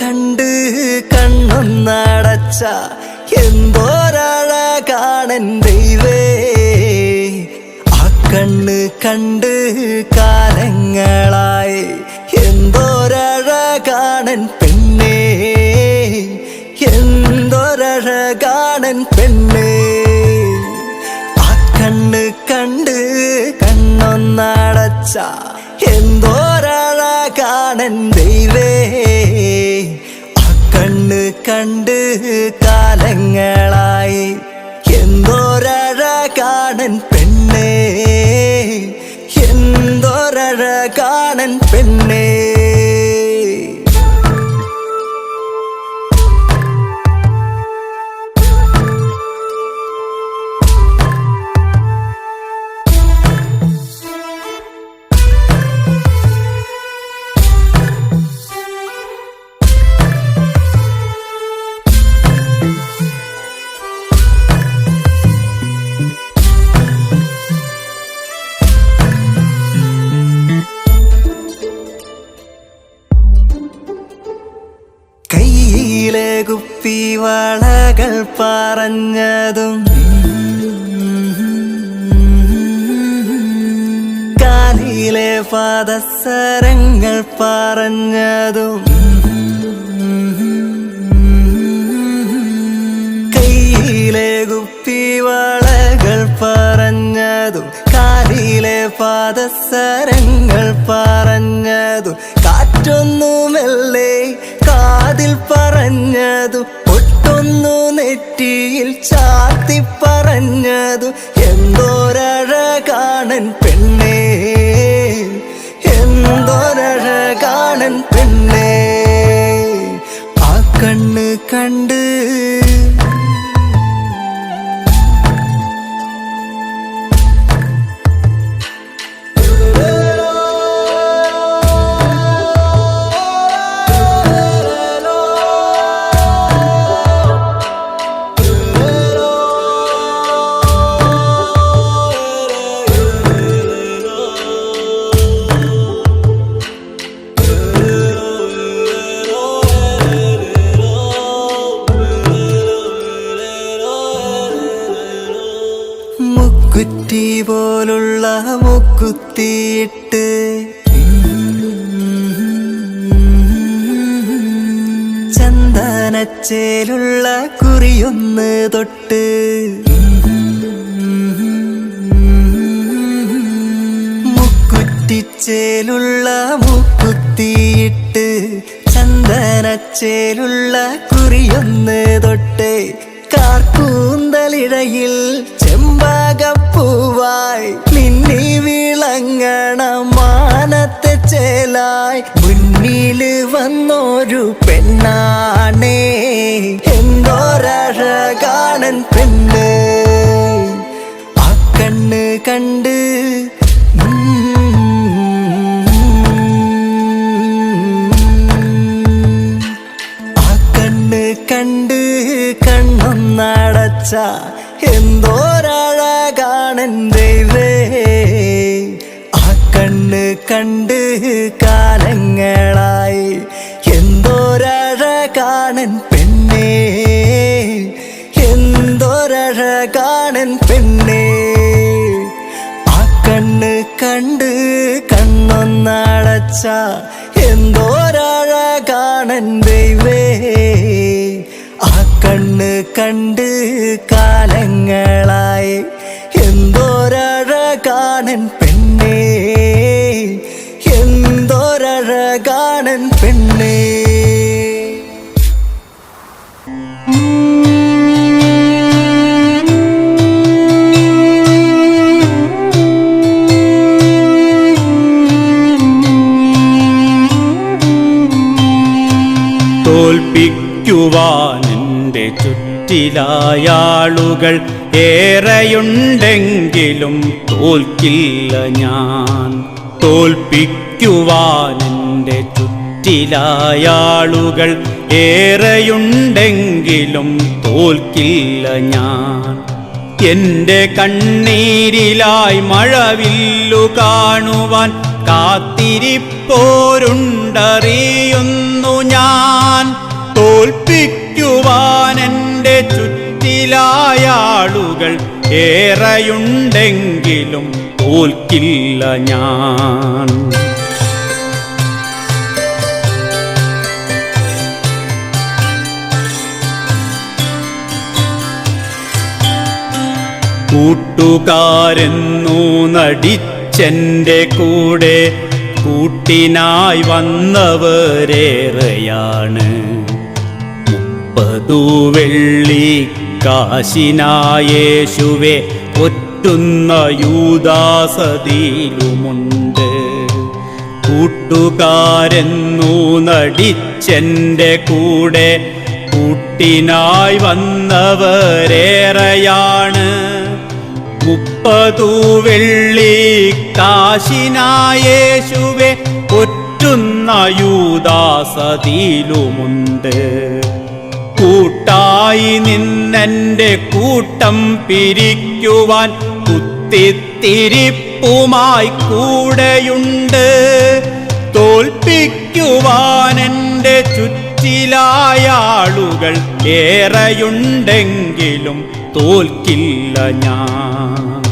കണ്ട് കണ്ണൊന്നടച്ച എന്തോരഴകാണൻ ദൈവേ. ആ കണ്ണ് കണ്ട് കാലങ്ങളായി എന്തോരഴകാണൻ പെണ്ണേ. എന്തോരഴകാണൻ പെണ്ണേ. ആ കണ്ണ് കണ്ട് കണ്ണൊന്നടച്ച എന്തോരഴകാണൻ ദൈവേ. കണ്ണ് കണ്ട് കാലങ്ങളായി എന്തോരഴകാണൻ പെണ്ണേ എന്തോരഴകാണൻ പെണ്ണേ കയ്യിലെ കുപ്പി വളകൾ പറഞ്ഞതും കാലിലെ പാദസരങ്ങൾ പറഞ്ഞതും കയ്യിലെ കുപ്പി വളകൾ പറഞ്ഞതും കാലിലെ പാദസരങ്ങൾ പറഞ്ഞതും പറഞ്ഞതു ഒട്ടൊന്നു നെറ്റിയിൽ ചാത്തി പറഞ്ഞതു എന്തോരഴകാണൻ പെണ്ണേ എന്തോരഴകാണൻ പെണ്ണേ. ആ കണ്ണ് കണ്ട് മുക്കുറ്റി പോലുള്ള മുക്കുത്തിയിട്ട്. ചന്ദനച്ചേലുള്ള കുറിയൊന്ന് തൊട്ട്. മുക്കുറ്റിച്ചേലുള്ള മുക്കുത്തിയിട്ട്. ചന്ദനച്ചേലുള്ള കുറിയൊന്ന് തൊട്ട്. കാർക്കൂന്തലിഴയിൽ ചെമ്പാകപ്പൂവായി മിന്നി വിളങ്ങണ മാനത്തെ ചേലായി. മുന്നിൽ വന്നൊരു പെണ്ണാണേ. എന്തോരഴകാണൻ പെണ്ണ്. ആ കണ്ണ് കണ്ട് ആ കണ്ണ് കണ്ട് കാലങ്ങളായി എന്തോരഴകാണൻ പെണ്ണേ എന്തോരഴകാണൻ പെണ്ണേ. ആ കണ്ണ് കണ്ട് കണ്ണൊന്നടച്ച എന്തോരഴകാണൻ ദൈവേ. ആ കണ്ണ് കണ്ട് കാലങ്ങളായി എന്തോരഴകാണൻ പെണ്ണേ തോൽപ്പിക്കുവാൻ എന്റെ ചുറ്റിലായാളുകൾ ഏറെയുണ്ടെങ്കിലും തോൽക്കില്ല ഞാൻ. തോൽപ്പിക്കുവാൻ എന്റെ ചുറ്റിലായാളുകൾ ഏറെയുണ്ടെങ്കിലും തോൽക്കില്ല ഞാൻ. എന്റെ കണ്ണീരിലായി മഴവില്ലു കാണുവാൻ കാത്തിരിപ്പോരുണ്ടറിയുന്നു ഞാൻ. തോൽപ്പിക്കുവാൻ എന്റെ ചുറ്റിലായാളുകൾ ഏറെയുണ്ടെങ്കിലും തോൽക്കില്ല ഞാൻ. കൂട്ടുകാരെന്നു നടിച്ചെന്റെ കൂടെ കൂട്ടിനായി വന്നവരേറെയാണ്. മുപ്പതു വെള്ളി കാശിനായേശുവെ ഒറ്റുന്ന യൂദാസതിയിലുമുണ്ട്. കൂട്ടുകാരെന്നു നടിച്ചെന്റെ കൂടെ കൂട്ടിനായി വന്നവരേറെയാണ്. മുപ്പതു വെള്ളി കാശിനായേശുവെ ഒറ്റുന്ന യൂദാസതിയിലുമുണ്ട്. കൂട്ടായി നിന്നെന്റെ കൂട്ടം പിരിക്കുവാൻ കുത്തിത്തിരിപ്പുമായി കൂടെയുണ്ട്. തോൽപ്പിക്കുവാൻ എന്റെ ചുറ്റിലായാളുകൾ ഏറെയുണ്ടെങ്കിലും തോൽക്കില്ല ഞാൻ.